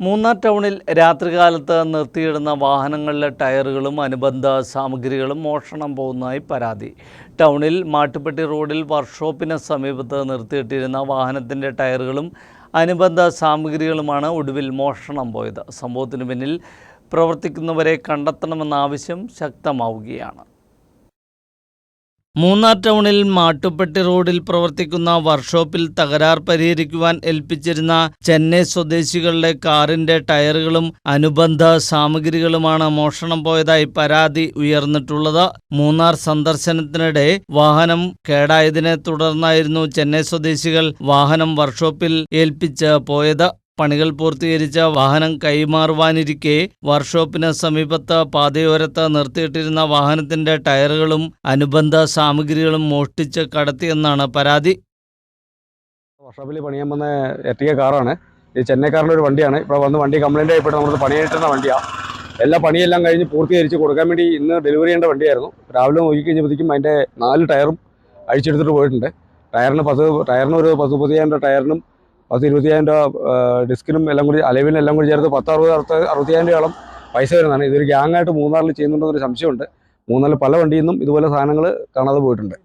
മൂന്നാർ ടൗണിൽ രാത്രികാലത്ത് നിർത്തിയിടുന്ന വാഹനങ്ങളിലെ ടയറുകളും അനുബന്ധ സാമഗ്രികളും മോഷണം പോകുന്നതായി പരാതി. ടൗണിൽ മാട്ടുപ്പെട്ടി റോഡിൽ വർക്ക്ഷോപ്പിന് സമീപത്ത് നിർത്തിയിട്ടിരുന്ന വാഹനത്തിന്റെ ടയറുകളും അനുബന്ധ സാമഗ്രികളുമാണ് ഒടുവിൽ മോഷണം പോയത്. സംഭവത്തിന് പിന്നിൽ പ്രവർത്തിക്കുന്നവരെ കണ്ടെത്തണമെന്ന ആവശ്യം ശക്തമാവുകയാണ്. മൂന്നാർ ടൗണിൽ മാട്ടുപ്പെട്ടി റോഡിൽ പ്രവർത്തിക്കുന്ന വർക്ക്ഷോപ്പിൽ തകരാർ പരിഹരിക്കുവാൻ ഏൽപ്പിച്ചിരുന്ന ചെന്നൈ സ്വദേശികളുടെ കാറിന്റെ ടയറുകളും അനുബന്ധ സാമഗ്രികളുമാണ് മോഷണം പോയതായി പരാതി ഉയർന്നിട്ടുള്ളത്. മൂന്നാർ സന്ദർശനത്തിനിടെ വാഹനം കേടായതിനെ തുടർന്നായിരുന്നു ചെന്നൈ സ്വദേശികൾ വാഹനം വർക്ക്ഷോപ്പിൽ ഏൽപ്പിച്ച് പോയത്. പണികൾ പൂർത്തീകരിച്ച വാഹനം കൈമാറുവാനിരിക്കെ വർക്ക്ഷോപ്പിന് സമീപത്ത് പാതയോരത്ത് നിർത്തിയിട്ടിരുന്ന വാഹനത്തിന്റെ ടയറുകളും അനുബന്ധ സാമഗ്രികളും മോഷ്ടിച്ച് കടത്തിയെന്നാണ് പരാതി. വർക്ക്ഷോപ്പിൽ പണിയാൻ വന്ന എർട്ടിക കാറാണ്. ഇത് ചെന്നൈക്കാരന്റെ ഒരു വണ്ടിയാണ്. ഇപ്പോൾ വന്ന് വണ്ടി കംപ്ലൈന്റ് ആയിപ്പോൾ നമ്മൾ പണിയായിട്ടുന്ന വണ്ടിയാണ് എല്ലാ പണിയെല്ലാം കഴിഞ്ഞ് പൂർത്തീകരിച്ച് കൊടുക്കാൻ വേണ്ടി ഇന്ന് ഡെലിവറി ചെയ്യേണ്ട വണ്ടിയായിരുന്നു. രാവിലെ നോക്കി കഴിഞ്ഞപ്പോഴത്തേക്കും അതിന്റെ നാല് ടയറും അഴിച്ചെടുത്തിട്ട് പോയിട്ടുണ്ട്. ടയറിന് പത്ത് ടയറിന് ഒരു പത്ത് മുപ്പത്തിയായിരം ടയറിനും പത്ത് ഇരുപത്തിയായിരം രൂപ ഡിസ്കിനും എല്ലാം കൂടി അലവിനും എല്ലാം കൂടി ചേർത്ത് പത്ത് അറുപത് അറുപത് അറുപത്തിയായിരം രൂപയോളം പൈസ വരുന്നതാണ്. ഇതൊരു ഗ്യാങ്ങായിട്ട് മൂന്നാറിൽ ചെയ്യുന്നുണ്ടെന്നൊരു സംശയമുണ്ട്. മൂന്നാറിൽ പല വണ്ടിയിൽ നിന്നും ഇതുപോലെ സാധനങ്ങൾ കാണാതെ പോയിട്ടുണ്ട്.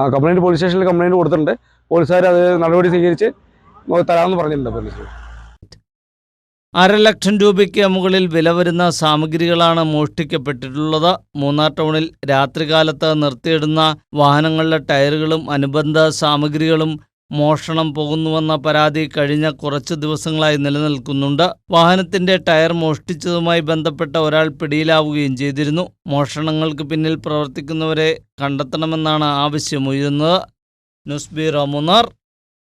ആ കംപ്ലൈന്റ് പോലീസ് സ്റ്റേഷനിൽ കംപ്ലൈന്റ് കൊടുത്തിട്ടുണ്ട്. പോലീസുകാർ അത് നടപടി സ്വീകരിച്ച് തരാമെന്ന് പറഞ്ഞിട്ടുണ്ട് പോലീസ്. അരലക്ഷം രൂപയ്ക്ക് മുകളിൽ വില വരുന്ന സാമഗ്രികളാണ് മോഷ്ടിക്കപ്പെട്ടിട്ടുള്ളത്. മൂന്നാർ ടൗണിൽ രാത്രികാലത്ത് നിർത്തിയിടുന്ന വാഹനങ്ങളുടെ ടയറുകളും അനുബന്ധ സാമഗ്രികളും മോഷണം പോകുന്നുവെന്ന പരാതി കഴിഞ്ഞ കുറച്ച് ദിവസങ്ങളായി നിലനിൽക്കുന്നുണ്ട്. വാഹനത്തിന്റെ ടയർ മോഷ്ടിച്ചതുമായി ബന്ധപ്പെട്ട ഒരാൾ പിടിയിലാവുകയും ചെയ്തിരുന്നു. മോഷണങ്ങൾക്ക് പിന്നിൽ പ്രവർത്തിക്കുന്നവരെ കണ്ടെത്തണമെന്നാണ് ആവശ്യമുയരുന്നത് ന്യൂസ് ബ്യൂറോ മൂന്നാർ.